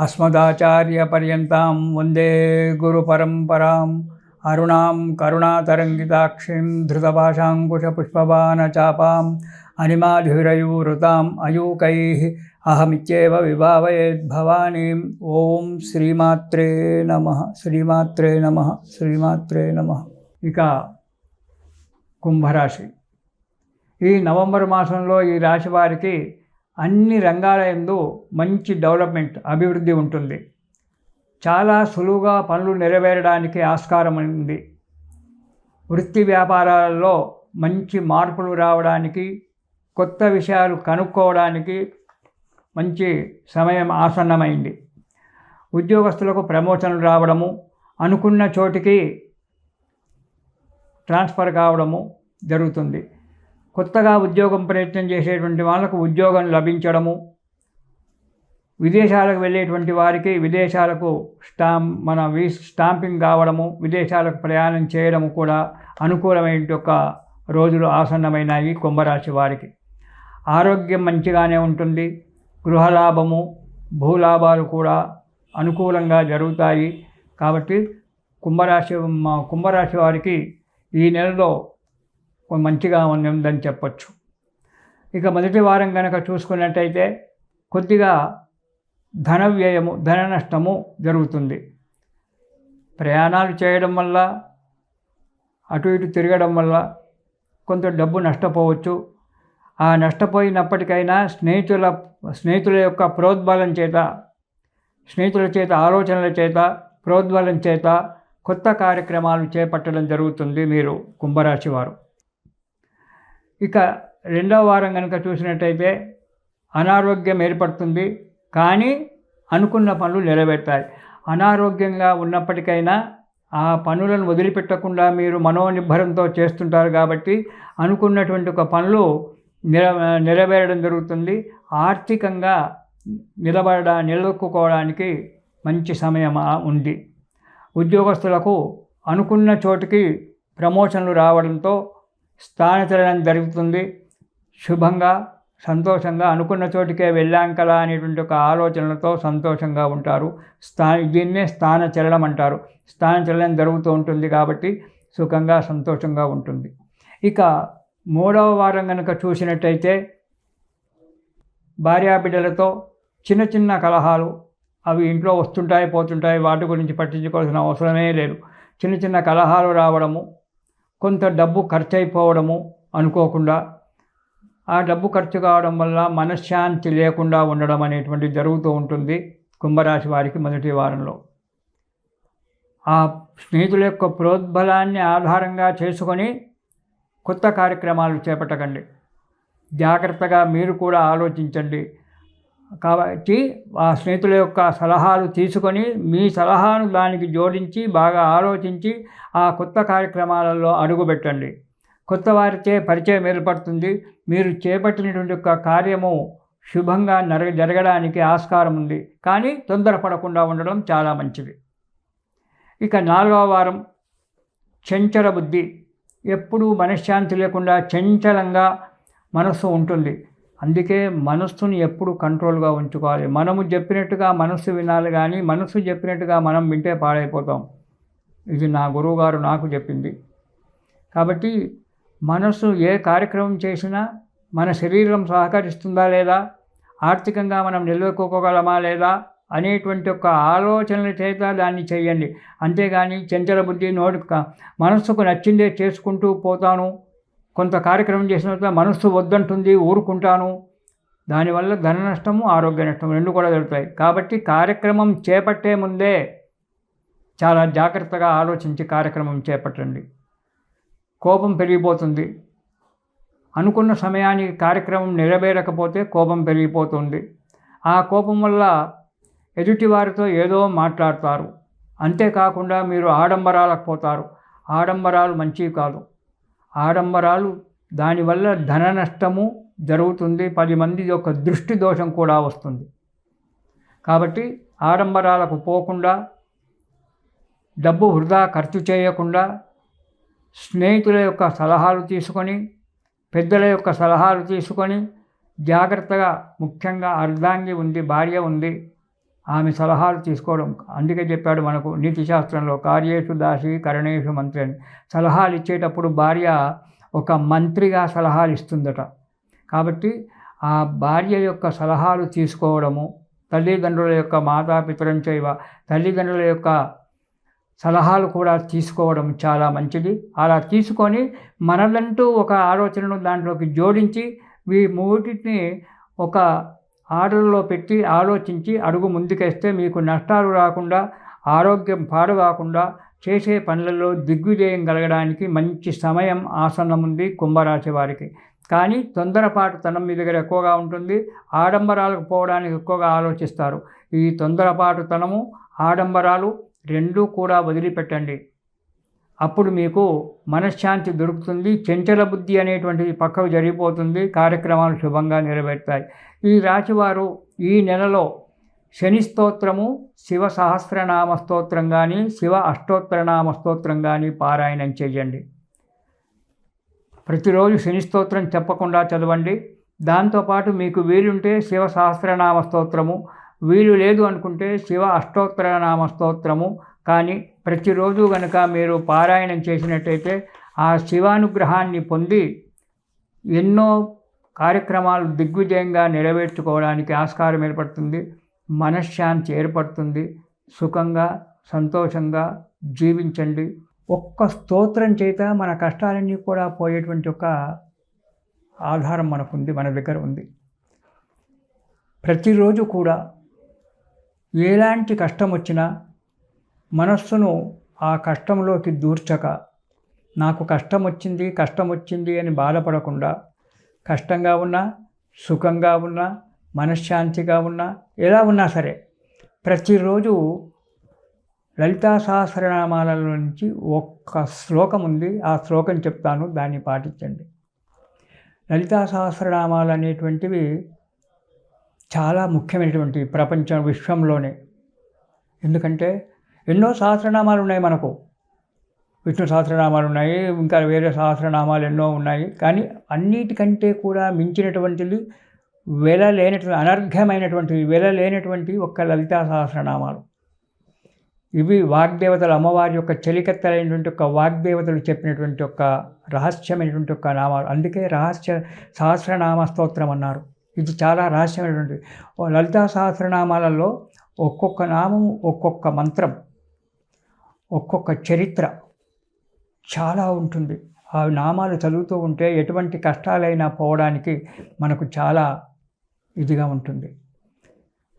అస్మదాచార్యపర్యంతాం వందే గురుపరంపరాం అరుణాం కరుణాతరంగితాక్షిం ధృతపాశాంకుశపుష్పబాణచాపాం అనిమాధురయూరుతాం అయూకై అహమిత్యేవ విభావయేద్భవానీం ఓం శ్రీమాత్రే నమ శ్రీమాత్రే నమ శ్రీమాత్రే నమ ఇక కుంభరాశి. ఈ నవంబర్ మాసంలో ఈ రాశి వారికి అన్ని రంగాల ఎందు మంచి డెవలప్మెంట్ అభివృద్ధి ఉంటుంది. చాలా సులువుగా పనులు నెరవేరడానికి ఆస్కారం ఉంది. వృత్తి వ్యాపారాలలో మంచి మార్పులు రావడానికి కొత్త విషయాలు కనుక్కోవడానికి మంచి సమయం ఆసన్నమైంది. ఉద్యోగస్తులకు ప్రమోషన్లు రావడము అనుకున్న చోటికి ట్రాన్స్ఫర్ కావడము జరుగుతుంది. కొత్తగా ఉద్యోగం ప్రయత్నం చేసేటువంటి వాళ్ళకు ఉద్యోగం లభించడము విదేశాలకు వెళ్ళేటువంటి వారికి విదేశాలకు స్టాం మన వీ స్టాంపింగ్ కావడము విదేశాలకు ప్రయాణం చేయడము కూడా అనుకూలమైన ఒక రోజులు ఆసన్నమైనాయి కుంభరాశి వారికి. ఆరోగ్యం మంచిగానే ఉంటుంది గృహలాభము భూలాభాలు కూడా అనుకూలంగా జరుగుతాయి. కాబట్టి కుంభరాశి మా కుంభరాశి వారికి ఈ నెలలో మంచిగా ఉందని చెప్పచ్చు. ఇక మొదటి వారం కనుక చూసుకున్నట్టయితే కొద్దిగా ధన వ్యయము ధన నష్టము జరుగుతుంది. ప్రయాణాలు చేయడం వల్ల అటు ఇటు తిరగడం వల్ల కొంత డబ్బు నష్టపోవచ్చు. ఆ నష్టపోయినప్పటికైనా స్నేహితుల స్నేహితుల యొక్క ప్రోద్బలం చేత స్నేహితుల చేత ఆలోచనల చేత ప్రోద్బలం చేత కొత్త కార్యక్రమాలు చేపట్టడం జరుగుతుంది. మీరు కుంభరాశి వారు. ఇక రెండవ వారం కనుక చూసినట్టయితే అనారోగ్యం ఏర్పడుతుంది కానీ అనుకున్న పనులు నెరవేర్తాయి. అనారోగ్యంగా ఉన్నప్పటికైనా ఆ పనులను వదిలిపెట్టకుండా మీరు మనోనిబ్బరంతో చేస్తుంటారు కాబట్టి అనుకున్నటువంటి ఒక పనులు నెర నెరవేరడం జరుగుతుంది. ఆర్థికంగా నిలబడ నిలదొక్కుకోవడానికి మంచి సమయం ఉంది. ఉద్యోగస్తులకు అనుకున్న చోటుకి ప్రమోషన్లు రావడంతో స్థానచలనం జరుగుతుంది. శుభంగా సంతోషంగా అనుకున్న చోటికే వెళ్ళాం కదా అనేటువంటి ఒక ఆలోచనలతో సంతోషంగా ఉంటారు. స్థా దీన్నే స్థాన చలనం అంటారు. స్థాన చలనం జరుగుతూ ఉంటుంది కాబట్టి సుఖంగా సంతోషంగా ఉంటుంది. ఇక మూడవ వారం కనుక చూసినట్టయితే భార్యాబిడ్డలతో చిన్న చిన్న కలహాలు అవి ఇంట్లో వస్తుంటాయి పోతుంటాయి వాటి గురించి పట్టించుకోవాల్సిన అవసరమే లేదు. చిన్న చిన్న కలహాలు రావడము కొంత డబ్బు ఖర్చు అయిపోవడము అనుకోకుండా ఆ డబ్బు ఖర్చు కావడం వల్ల మనశ్శాంతి లేకుండా ఉండడం అనేటువంటి జరుగుతూ ఉంటుంది కుంభరాశి వారికి మొదటి వారంలో. ఆ స్నేహితుల యొక్క ప్రోద్బలాన్ని ఆధారంగా చేసుకొని కొత్త కార్యక్రమాలు చేపట్టకండి. జాగ్రత్తగా మీరు కూడా ఆలోచించండి. కాబట్టి ఆ స్నేహితుల యొక్క సలహాలు తీసుకొని మీ సలహాను దానికి జోడించి బాగా ఆలోచించి ఆ కొత్త కార్యక్రమాలలో అడుగుపెట్టండి. కొత్త వారిచే పరిచయం ఏర్పడుతుంది. మీరు చేపట్టినటువంటి యొక్క కార్యము శుభంగా నర జరగడానికి ఆస్కారం ఉంది. కానీ తొందరపడకుండా ఉండడం చాలా మంచిది. ఇక నాలుగవ వారం చంచల బుద్ధి. ఎప్పుడూ మనశ్శాంతి లేకుండా చంచలంగా మనస్సు ఉంటుంది. అందుకే మనస్సును ఎప్పుడు కంట్రోల్గా ఉంచుకోవాలి. మనము చెప్పినట్టుగా మనస్సు వినాలి కానీ మనస్సు చెప్పినట్టుగా మనం వింటే పాడైపోతాం. ఇది నా గురువుగారు నాకు చెప్పింది. కాబట్టి మనస్సు ఏ కార్యక్రమం చేసినా మన శరీరం సహకరిస్తుందా లేదా? ఆర్థికంగా మనం నిలదొక్కుకోగలమా లేదా? అనేటువంటి ఒక ఆలోచనల చేత దాన్ని చేయండి. అంతేగాని చంచల బుద్ధి నోటి మనస్సుకు నచ్చిందే చేసుకుంటూ పోతాను. కొంత కార్యక్రమం చేసిన తర్వాత మనస్సు వద్దంటుంది ఊరుకుంటాను. దానివల్ల ధన నష్టము ఆరోగ్య నష్టము రెండు కూడా జరుగుతాయి. కాబట్టి కార్యక్రమం చేపట్టే ముందే చాలా జాగ్రత్తగా ఆలోచించి కార్యక్రమం చేపట్టండి. కోపం పెరిగిపోతుంది. అనుకున్న సమయానికి కార్యక్రమం నెరవేరకపోతే కోపం పెరిగిపోతుంది. ఆ కోపం వల్ల ఎదుటివారితో ఏదో మాట్లాడతారు. అంతేకాకుండా మీరు ఆడంబరాలకు పోతారు. ఆడంబరాలు మంచివి కాదు. ఆడంబరాలు దానివల్ల ధన నష్టము జరుగుతుంది. పది మంది యొక్క దృష్టి దోషం కూడా వస్తుంది. కాబట్టి ఆడంబరాలకు పోకుండా డబ్బు వృధా ఖర్చు చేయకుండా స్నేహితుల యొక్క సలహాలు తీసుకొని పెద్దల యొక్క సలహాలు తీసుకొని జాగ్రత్తగా ముఖ్యంగా అర్ధాంగి ఉంది భార్య ఉంది ఆమె సలహాలు తీసుకోవడం. అందుకే చెప్పాడు మనకు నీతి శాస్త్రంలో కార్యేషు దాసి కరణేషు మంత్రి అని. సలహాలు ఇచ్చేటప్పుడు భార్య ఒక మంత్రిగా సలహాలు ఇస్తుందట. కాబట్టి ఆ భార్య యొక్క సలహాలు తీసుకోవడము తల్లిదండ్రుల యొక్క మాతాపితరం చేయవ తల్లిదండ్రుల యొక్క సలహాలు కూడా తీసుకోవడం చాలా మంచిది. అలా తీసుకొని మనదంటూ ఒక ఆలోచనను దాంట్లోకి జోడించి ఈ మూటిని ఒక ఆర్డర్లో పెట్టి ఆలోచించి అడుగు ముందుకేస్తే మీకు నష్టాలు రాకుండా ఆరోగ్యం పాడు కాకుండా చేసే పనులలో దిగ్విజయం కలగడానికి మంచి సమయం ఆసనం ఉంది కుంభరాశి వారికి. కానీ తొందరపాటుతనం మీ దగ్గర ఎక్కువగా ఉంటుంది ఆడంబరాలకు పోవడానికి ఎక్కువగా ఆలోచిస్తారు. ఈ తొందరపాటుతనము ఆడంబరాలు రెండూ కూడా వదిలిపెట్టండి. అప్పుడు మీకు మనశ్శాంతి దొరుకుతుంది. చెంచల బుద్ధి అనేటువంటిది పక్కకు జరిగిపోతుంది. కార్యక్రమాలు శుభంగా నెరవేరుతాయి. ఈ రాశివారు ఈ నెలలో శని స్తోత్రము శివ సహస్రనామ స్తోత్రం కానీ శివ అష్టోత్తరనామ స్తోత్రం కానీ పారాయణం చేయండి. ప్రతిరోజు శని స్తోత్రం చెప్పకుండా చదవండి. దాంతోపాటు మీకు వీలుంటే శివ సహస్రనామ స్తోత్రము వీలు లేదు అనుకుంటే శివ అష్టోత్తరనామ స్తోత్రము కానీ ప్రతిరోజు కనుక మీరు పారాయణం చేసినట్టయితే ఆ శివానుగ్రహాన్ని పొంది ఎన్నో కార్యక్రమాలు దిగ్విజయంగా నెరవేర్చుకోవడానికి ఆస్కారం ఏర్పడుతుంది మనశ్శాంతి ఏర్పడుతుంది. సుఖంగా సంతోషంగా జీవించండి. ఒక్క స్తోత్రం చేత మన కష్టాలన్నీ కూడా పోయేటువంటి ఒక ఆధారం మనకుంది మన దగ్గర ఉంది. ప్రతిరోజు కూడా ఎలాంటి కష్టం వచ్చినా మనస్సును ఆ కష్టంలోకి దూర్చక నాకు కష్టం వచ్చింది కష్టం వచ్చింది అని బాధపడకుండా కష్టంగా ఉన్నా సుఖంగా ఉన్నా మనశ్శాంతిగా ఉన్నా ఎలా ఉన్నా సరే ప్రతిరోజు లలితా సహస్రనామాల నుంచి ఒక్క శ్లోకం ఉంది. ఆ శ్లోకం చెప్తాను. దాన్ని పాటించండి. లలితా సహస్రనామాలు అనేటువంటివి చాలా ముఖ్యమైనటువంటి ప్రపంచం విశ్వంలోనే. ఎందుకంటే ఎన్నో సహస్రనామాలు ఉన్నాయి మనకు. విష్ణు సహస్రనామాలు ఉన్నాయి ఇంకా వేరే సహస్రనామాలు ఎన్నో ఉన్నాయి. కానీ అన్నిటికంటే కూడా మించినటువంటిది వెల లేనటువంటి అనర్ఘ్యమైనటువంటి వెల లేనటువంటి ఒక్క లలితా సహస్రనామాలు. ఇవి వాగ్దేవతలు అమ్మవారి యొక్క చెలికత్తలైనటువంటి ఒక వాగ్దేవతలు చెప్పినటువంటి ఒక రహస్యమైనటువంటి ఒక నామాలు. అందుకే రహస్య సహస్రనామ స్తోత్రం అన్నారు. ఇది చాలా రహస్యమైనటువంటి లలితా సహస్రనామాలలో ఒక్కొక్క నామం ఒక్కొక్క మంత్రం. ఒక్కొక్క చరిత్ర చాలా ఉంటుంది. ఆ నామాలు చదువుతూ ఉంటే ఎటువంటి కష్టాలైనా పోవడానికి మనకు చాలా ఇదిగా ఉంటుంది.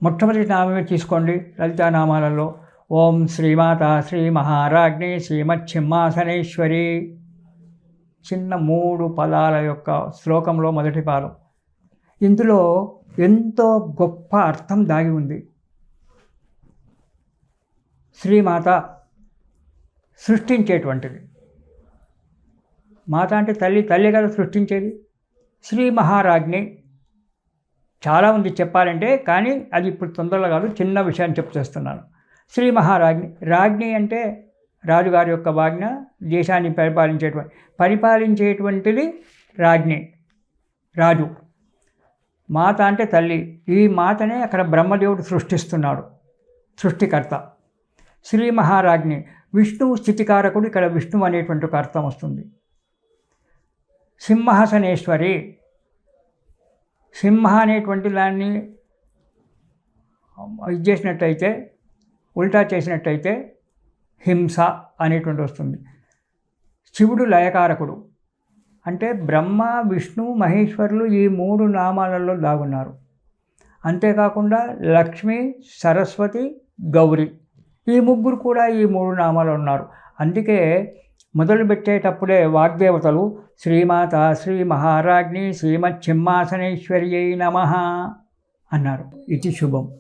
మొట్టమొదటి నామమే తీసుకోండి లలితానామాలలో. ఓం శ్రీమాత శ్రీ మహారాజ్ని శ్రీమచ్చింహాసనేశ్వరి చిన్న మూడు పదాల యొక్క శ్లోకంలో మొదటి పాదం. ఇందులో ఎంతో గొప్ప అర్థం దాగి ఉంది. శ్రీమాత సృష్టించేటువంటిది. మాత అంటే తల్లి తల్లి కదా సృష్టించేది? శ్రీ మహారాజ్ఞి చాలా ఉంది చెప్పాలంటే కానీ అది ఇప్పుడు తొందరలో కాదు చిన్న విషయాన్ని చెప్తేస్తున్నాను శ్రీ మహారాజ్ని రాజ్ఞి అంటే రాజుగారి యొక్క వాజ్ఞ దేశాన్ని పరిపాలించేటువంటి పరిపాలించేటువంటిది రాజ్ఞి రాజు. మాత అంటే తల్లి ఈ మాతనే అక్కడ బ్రహ్మదేవుడు సృష్టిస్తున్నాడు సృష్టికర్త. శ్రీ మహారాజ్ఞి విష్ణువు స్థితికారకుడు ఇక్కడ విష్ణువు అనేటువంటి ఒక అర్థం వస్తుంది. సింహాసనేశ్వరి సింహ అనేటువంటి దాన్ని ఇది చేసినట్టయితే ఉల్టా చేసినట్టయితే హింస అనేటువంటి వస్తుంది. శివుడు లయకారకుడు. అంటే బ్రహ్మ విష్ణు మహేశ్వరులు ఈ మూడు నామాలలో దాగున్నారు. అంతేకాకుండా లక్ష్మి సరస్వతి గౌరి. ఈ ముగ్గురు కూడా ఈ మూడు నామాలు ఉన్నారు. అందుకే మొదలు పెట్టేటప్పుడే వాగ్దేవతలు శ్రీమాత శ్రీ మహారాజ్ఞి శ్రీమచ్చింహాసనేశ్వరి నమ అన్నారు. ఇది శుభం.